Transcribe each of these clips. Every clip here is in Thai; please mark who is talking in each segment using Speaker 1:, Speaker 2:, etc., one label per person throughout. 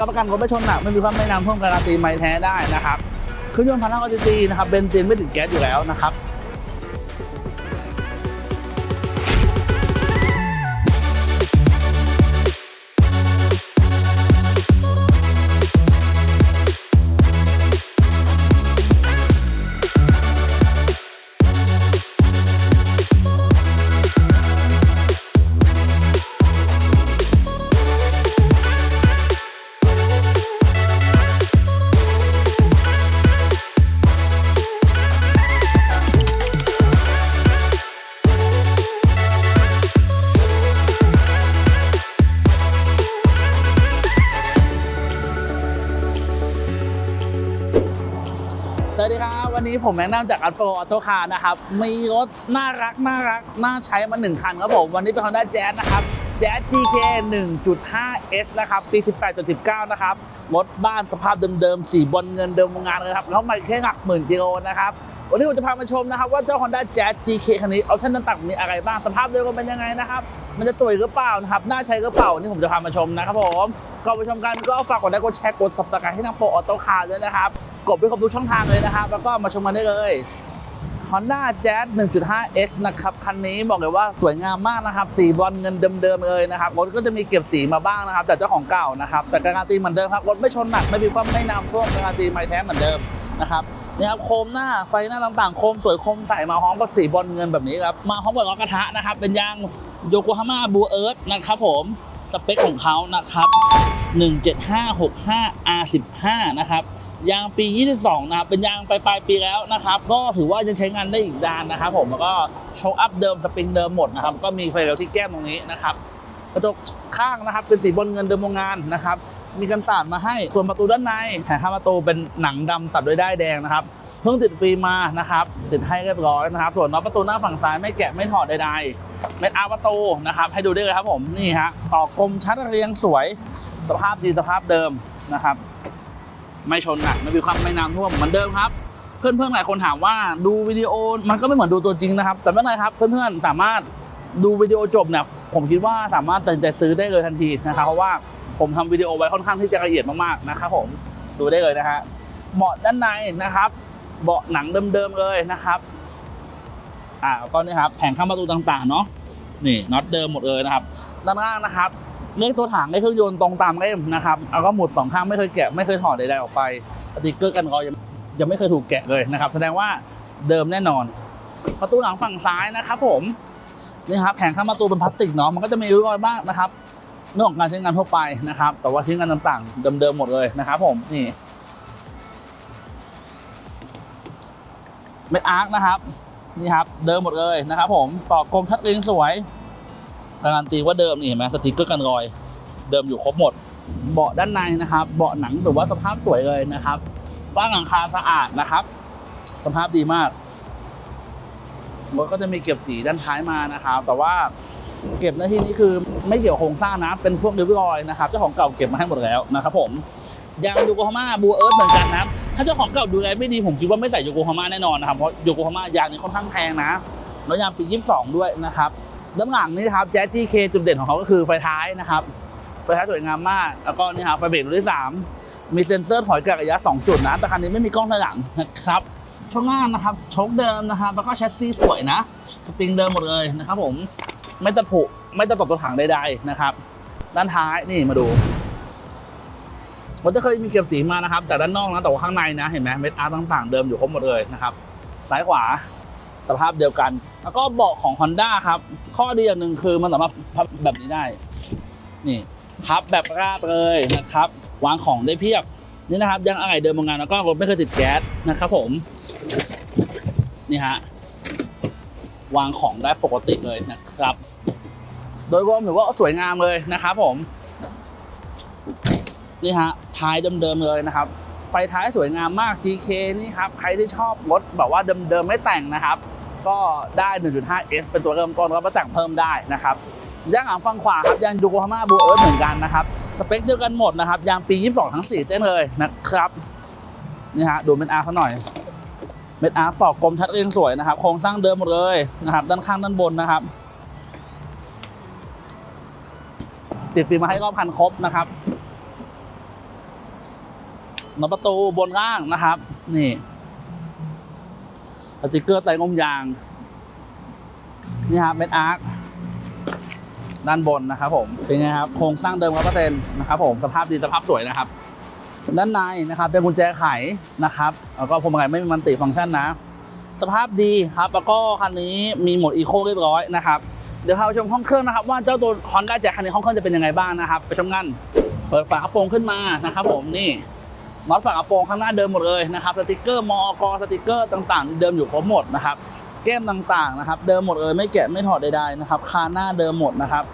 Speaker 1: รับประกันรถไม่ชนหนักไม่มีความไม่นำเพิ่มการันตีไม่แท้ได้นะครับเครื่องยนต์พันห้าร้อยซีซีนะครับเบนซินไม่ติดแก๊สอยู่แล้วนะครับ วัสดีครับ วันนี้ผมแนะนำจากอัตโตออโตคาร์นะครับ มีรถน่ารักน่ารักน่าใช้มาหนึ่งคันครับผม วันนี้เป็น Honda Jazz นะครับ Jazz GK 1.5 S นะครับ ปี 18.19 นะครับ รถบ้านสภาพเดิมๆ สีบอลเงินเดิมงานเลยครับ แล้วม่แค่หลักหมื่นกิโลนะครับ วันนี้ผมจะพามาชมนะครับ ว่าเจ้า Honda Jazz GK คันนี้ออปชั่นต่างๆมีอะไรบ้าง สภาพเดิมมันเป็นยังไงนะครับมันจะสวยหรือเปล่านะครับ น่าใช้หรือเปล่า นี่ผมจะพามาชมนะครับผม ก่อนไปชมกันก็ฝากกดไลค์ กดแชร์ กด subscribe ให้ทางโปรออโตคาร์ด้วยนะครับ กดไปครบทุกช่องทางเลยนะครับ แล้วก็มาชมกันได้เลย Honda Jazz 1.5 S นะครับ คันนี้บอกเลยว่าสวยงามมากนะครับ สีบอลเงินเดิมๆเลยนะครับรถก็จะมีเก็บสีมาบ้างนะครับจากเจ้าของเก่านะครับ แต่การันตีเหมือนเดิมครับรถไม่ชนหนักไม่มีความไม่นำท่วมการันตีไม่แท้เหมือนเดิมนะครับนี่ครับโคมหน้าไฟหน้าต่างๆ โคมสวยโคมใสมาพร้อมกับสีบอลเงินแบบนี้ครับมาพร้อมกับล้อกระทะนะครับ เป็นยางโยโกฮาม่าบูเอิร์ธนะครับผมสเปคของเขานะครับ 17565 R15 นะครับ ยางปี 22 นะครับ เป็นยางปลายปลายปีแล้วนะครับ ก็ถือว่ายังใช้งานได้อีกดานนะครับผม แล้วก็โชว์อัพเดิม สปริงเดิมหมดนะครับ ก็มีไฟเร็วที่แก้มตรงนี้นะครับ กระจกข้างนะครับ เป็นสีบนเงินเดิมโรงงานนะครับ มีกันสาดมาให้ ส่วนประตูด้านในแผงข้างประตูเป็นหนังดำตัดด้วยด้ายแดงนะครับ เพิ่งติดฟิล์มมานะครับ ติดให้เรียบร้อยนะครับ ส่วนน็อตประตูหน้าฝั่งซ้ายไม่แกะไม่ถอดใดๆ เม็ดอาประตูนะครับ ให้ดูได้เลยครับผม นี่ฮะ ต่อกลมชัดเรียงสวย สภาพดีสภาพเดิมนะครับ ไม่ชนหนักไม่มีความไม่น้ำท่วมเหมือนเดิมครับ เพื่อนๆหลายคนถามว่าดูวิดีโอมันก็ไม่เหมือนดูตัวจริงนะครับ แต่ไม่เป็นไรครับ เพื่อนๆสามารถดูวิดีโอจบเนี่ยผมคิดว่าสามารถตัดใจซื้อได้เลยทันทีนะครับเพราะว่าผมทำวิดีโอไว้ค่อนข้างที่จะละเอียดมากๆนะครับผมดูได้เลยนะฮะเบาะด้านในนะครับ เบาะหนังเดิมๆเลยนะครับอ่าก็นี่ครับแผงข้างประตูต่างๆเนาะนี่น็อตเดิมหมดเลยนะครับ ด้านล่างนะครับ เลขตัวถังเลขเครื่องยนต์ตรงตามเล่มนะครับแล้วก็หมุดสองข้างไม่เคยแกะไม่เคยถอดใดๆออกไปสติกเกอร์กันรอยยังยังไม่เคยถูกแกะเลยนะครับ แสดงว่าเดิมแน่นอน ประตูหลังฝั่งซ้ายนะครับ ผมนี่ครับแผงข้างประตูเป็นพลาสติกเนาะมันก็จะมีริ้วรอยบ้างนะครับเรื่องของการใช้งานทั่วไปนะครับ แต่ว่าชิ้นงานต่างๆ เดิมๆหมดเลยนะครับ ผมนี่เม็ดอาร์คนะครับนี่ครับเดิมหมดเลยนะครับ ผมต่อกลมทัดเรียงสวย การันตีว่าเดิมนี่เห็นไหมสติกเกอร์กันรอย เดิมอยู่ครบหมด เบาะด้านในนะครับ เบาะหนังถือว่าสภาพสวยเลยนะครับฝ้าหลังคาสะอาดนะครับ สภาพดีมากรถก็จะมีเก็บสีด้านท้ายมานะครับ แต่ว่าเก็บในที่นี้คือไม่เกี่ยวโครงสร้างนะ เป็นพวกริ้วรอยนะครับ เจ้าของเก่าเก็บมาให้หมดแล้วนะครับผมยางโยโกฮาม่าบูเอิร์ธเหมือนกันนะ ถ้าเจ้าของเก่าดูแลไม่ดีผมคิดว่าไม่ใส่โยโกฮาม่าแน่นอนนะครับ เพราะโยโกฮาม่ายางนี้ค่อนข้างแพงนะ แล้วยางปี 22 ด้วยนะครับ ด้านหลังนี่นะครับแจ๊สจีเคจุดเด่นของเขาก็คือไฟท้ายนะครับไฟท้ายสวยงามมาก แล้วก็นี่ครับไฟเบรกรุ่นที่3มีเซ็นเซอร์ถอยกลับระยะ 2 จุดนะแต่คันนี้ไม่มีกล้องถอยหลังนะครับช่วงล่างนะครับโชคเดิมนะครับแล้วก็แชสซีสวยนะสปริงเดิมหมดเลยนะครับผมไม่ตะผุไม่ตะตกตัวถังใดๆนะครับ ด้านท้ายนี่มาดูผมจะเคยมีเก็บสีมานะครับ แต่ด้านนอกนะแต่ว่าข้างในนะเห็นไหมเม็ดอาร์ตต่าง ๆ เดิมอยู่ครบหมดเลยนะครับซ้ายขวา สภาพเดียวกัน แล้วก็เบาะของ Honda ครับ ข้อดีอย่างหนึ่งคือมันสามารถพับแบบนี้ได้ นี่พับแบบราบเลยนะครับ วางของได้เพียบ นี่นะครับ ยังอะไรเดิมโรงงานแล้วก็รถไม่เคยติดแก๊สนะครับผม นี่ฮะ วางของได้ปกติเลยนะครับ โดยรวมถือว่าสวยงามเลยนะครับผม นี่ฮะ ท้ายเดิมๆเลยนะครับไฟท้ายสวยงามมาก GK นี่ครับ ใครที่ชอบรถแบบว่าเดิมๆไม่แต่งนะครับ ก็ได้ 1.5S เป็นตัวเริ่มต้นแล้วก็แต่งเพิ่มได้นะครับยางหลังฝั่งขวาครับยางยูโกฮาม่าบูเอิร์ธเหมือนกันนะครับสเปคเดียวกันหมดนะครับยางปี 22 ทั้ง 4 เส้นเลยนะครับนี่ฮะดูเม็ดอาร์เขาหน่อยเม็ดอาร์ปอกกลมชัดเรียงสวยนะครับโครงสร้างเดิมหมดเลยนะครับด้านข้างด้านบนนะครับ ติดฟิล์มมาให้รอบคันครบนะครับหน็อตประตูบนล่างนะครับ นี่ สติกเกอร์ใส่งมยาง นี่ครับเม็ดอาร์คด้านบนนะครับผมเป็นไงครับโครงสร้างเดิมร้อยเปอร์เซ็นต์นะครับผมสภาพดีสภาพสวยนะครับ ด้านในนะครับเป็นกุญแจไขนะครับแล้วก็พวงมาลัยไม่มีมันติฟังก์ชันนะ สภาพดีครับแล้วก็คันนี้มีโหมดอีโคเรียบร้อยนะครับเดี๋ยวพาไปชมห้องเครื่องนะครับ ว่าเจ้าตัว Honda Jazz คันนี้ห้องเครื่องจะเป็นยังไงบ้างนะครับ ไปชมกัน เปิดฝากระโปรงขึ้นมานะครับผมนี่ น็อตฝากระโปรงข้างหน้าเดิมหมดเลยนะครับสติกเกอร์มอกสติกเกอร์ต่างๆ เดิมอยู่ครบหมดนะครับแก้มต่างๆนะครับ เดิมหมดเลยไม่แกะไม่ถอดใดๆนะครับคานหน้าเดิมหมดนะครับ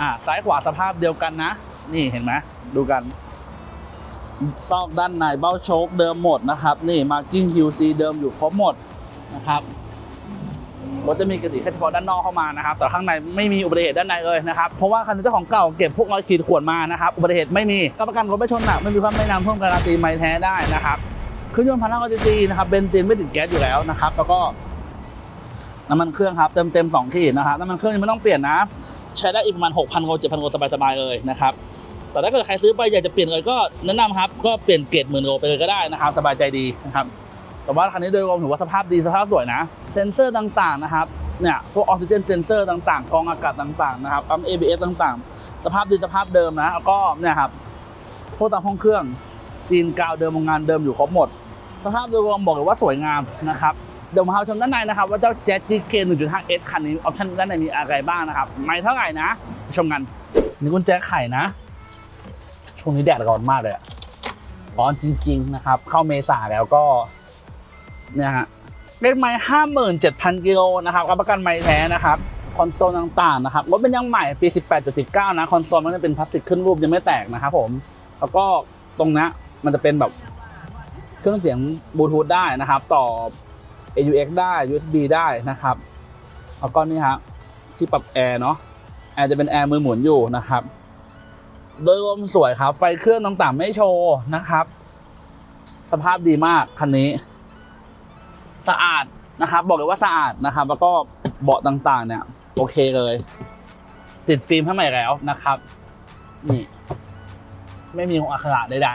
Speaker 1: อ่าซ้ายขวาสภาพเดียวกันนะ นี่เห็นไหมดูกันซอกด้านในเบ้าโชคเดิมหมดนะครับ นี่มาร์กิ้งฮิวซีเดิมอยู่ครบหมดนะครับ รถจะมีกระติกแค่เฉพาะด้านนอกเข้ามานะครับแต่ข้างในไม่มีอุบัติเหตุด้านในเลยนะครับเพราะว่าคันนี้เจ้าของเก่าเก็บพวกรอยขีดข่วนมานะครับอุบัติเหตุไม่มีก็ประกันรถไม่ชนหนักไม่มีความไม่นำเพิ่มการันตีไม่แท้ได้นะครับเครื่องยนต์พันห้าร้อยซีซีนะครับเบนซินไม่ติดแก๊สอยู่แล้วนะครับแล้วก็น้ำมันเครื่องครับเต็มเต็มสองขีดนะครับน้ำมันเครื่องยังไม่ต้องเปลี่ยนนะ ใช้ได้อีกประมาณ 6,000โล7,000โลสบายๆเลยนะครับแต่ถ้าเกิดใครซื้อไปอยากจะเปลี่ยนเลยก็แนะนำครับก็เปลี่ยนเกรดหมื่นโลไปเลยก็ได้นะครับสบายใจดีนะครับ แต่ว่าคันนี้โดยรวมถือว่าสภาพดีสภาพสวยนะ เซ็นเซอร์ต่างๆนะครับเนี่ยพวกออกซิเจนเซนเซอร์ต่างๆกองอากาศต่างๆนะครับปั๊ม ABS ต่างๆ สภาพดีสภาพเดิมนะแล้วก็เนี่ยครับพวกตามห้องเครื่องซีนกาวเดิมโรงงานเดิมอยู่ครบหมด สภาพโดยรวมบอกเลยว่าสวยงามนะครับเดี๋ยวมาพาชมด้านในนะครับ ว่าเจ้า Jet GK 1.5S คันนี้ออปชั่นด้านในมีอะไรบ้างนะครับไม่เท่าไหร่นะไปชมกันนี่กุญแจไข่นะ ช่วงนี้แดดร้อนมากเลยอะร้อนจริง ๆ นะครับ เข้าเมษาแล้วก็ เนี่ยฮะเลขไม้ห้าหมื่นเจ็ดพันกิโลนะครับรับประกันไม้แท้นะครับคอนโซลต่างๆนะครับรถเป็นยังใหม่ปี 18.19 นะคอนโซลมันจะเป็นพลาสติกขึ้นรูปยังไม่แตกนะครับผมแล้วก็ตรงนี้มันจะเป็นแบบเครื่องเสียงบลูทูธได้นะครับ ต่อ AUX ได้ USB ได้นะครับแล้วก็นี่ฮะที่ปรับแอร์เนาะแอร์จะเป็นแอร์มือหมุนอยู่นะครับ โดยรวมสวยครับ ไฟเครื่องต่างๆไม่โชว์นะครับ สภาพดีมากคันนี้ สะอาดนะครับ บอกเลยว่าสะอาดนะครับ แล้วก็เบาะต่างๆ เนี่ย โอเคเลย ติดฟิล์มให้ใหม่แล้วนะครับนี่ไม่มีองอักขระใด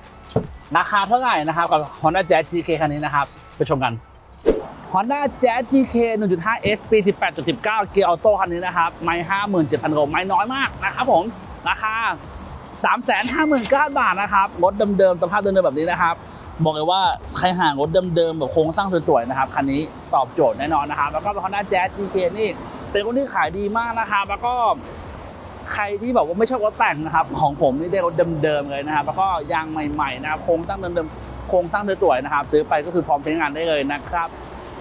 Speaker 1: ๆ ราคาเท่าไหร่นะครับ กับ Honda Jazz GK คันนี้นะครับ ไปชมกัน Honda Jazz GK 1.5S ปี 18.19 เกียร์ออโต้คันนี้นะครับ ไม่57,000โลไม่น้อยมากนะครับผม ราคา 359,000 บาทนะครับ รถเดิมๆ สภาพเดิมๆ แบบนี้นะครับ บอกเลยว่าใครหางรถเดิมๆแบบโครงสร้างสวยๆนะครับคันนี้ตอบโจทย์แน่นอนนะครับ แล้วก็รคาร์ด้าแจ๊ส GK นี่เป็นคนที่ขายดีมากนะครับแล้วก็ใครที่แบบว่าไม่ชอบรถแต่งนะครับ ของผมนี่ได้รถเดิมๆเลยนะครับ แล้วก็ยางใหม่ๆนะครับโครงสร้างเดิมๆโครงสร้างสวยๆนะครับ ซื้อไปก็คือพร้อมใช้งานได้เลยนะครับ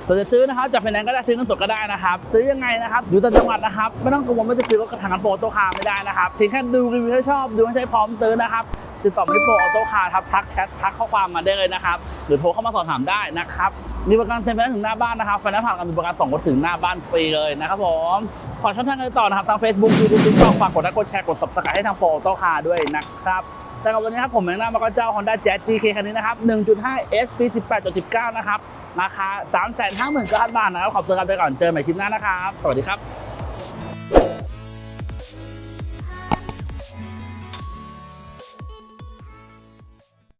Speaker 1: ส่วนจะซื้อนะครับจากไฟแนนซ์ก็ได้ซื้อเงินสดก็ได้นะครับ ซื้อยังไงนะครับอยู่ต่างจังหวัดนะครับ ไม่ต้องกังวลว่าจะซื้อรถกระถางโปรโตคาร์ไม่ได้นะครับเพียงแค่ดูรีวิวให้ชอบดูให้ใช้พร้อมซื้อนะครับติดต่อมาที่โปรออโต้คาร์ครับทักแชททักข้อความมาได้เลยนะครับหรือโทรเข้ามาสอบถามได้นะครับมีประกันเซ็นไฟแนนซ์ถึงหน้าบ้านนะครับไฟแนนซ์ผ่านการมีประกันส่งรถถึงหน้าบ้านฟรีเลยนะครับผมฝากช่องทางการติดต่อนะครับทาง Facebook YouTube TikTok ฝากกดไลค์กดแชร์กด Subscribe ให้ทางโปรออโต้คาร์ด้วยนะครับ สำหรับวันนี้ครับผมแมงหน้ามาก็เจ้า Honda Jazz GK คันนี้นะครับ 1.5 S ปี 18.19 นะครับ ราคา 359,000 บาทนะครับ ขอบคุณกันไปก่อนเจอกันใหม่คลิปหน้านะครับ สวัสดีครับ